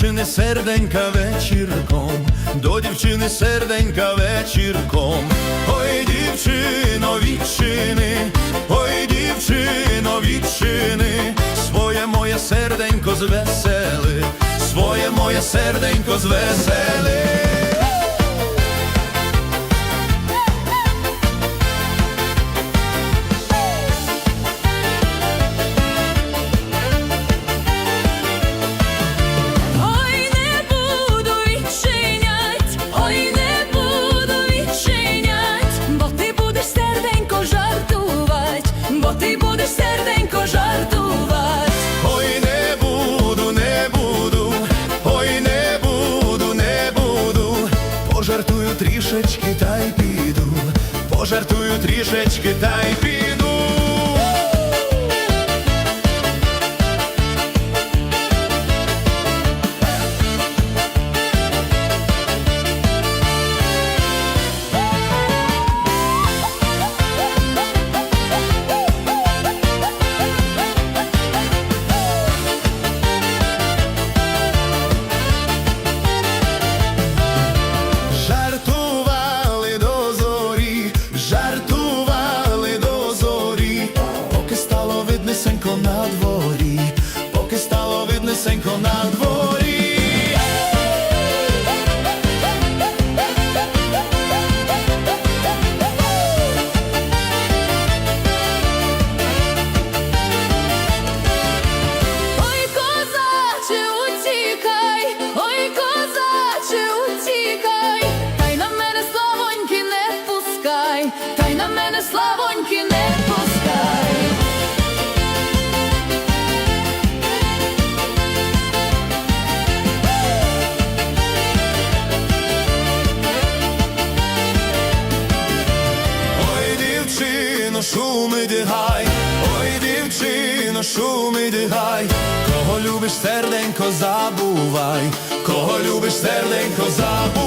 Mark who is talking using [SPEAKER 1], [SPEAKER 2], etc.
[SPEAKER 1] дівчини серденька вечірком, до дівчини серденька вечірком. Ой, дівчино, відчини, ой, дівчино, відчини, своє моє серденько звесели, своє моє серденько звесели. Трішечки та й піду, пожартую трішечки та й піду. Стало виднесенько на дворі, поки стало виднесенько на дворі.
[SPEAKER 2] Ой, козаче, утікай, ой, козаче, утікай, та на мене славоньки не пускай, та й на мене славоньки не
[SPEAKER 1] дівчино, шуми дигай, кого любиш, серденько, забувай, кого любиш, серденько, забувай.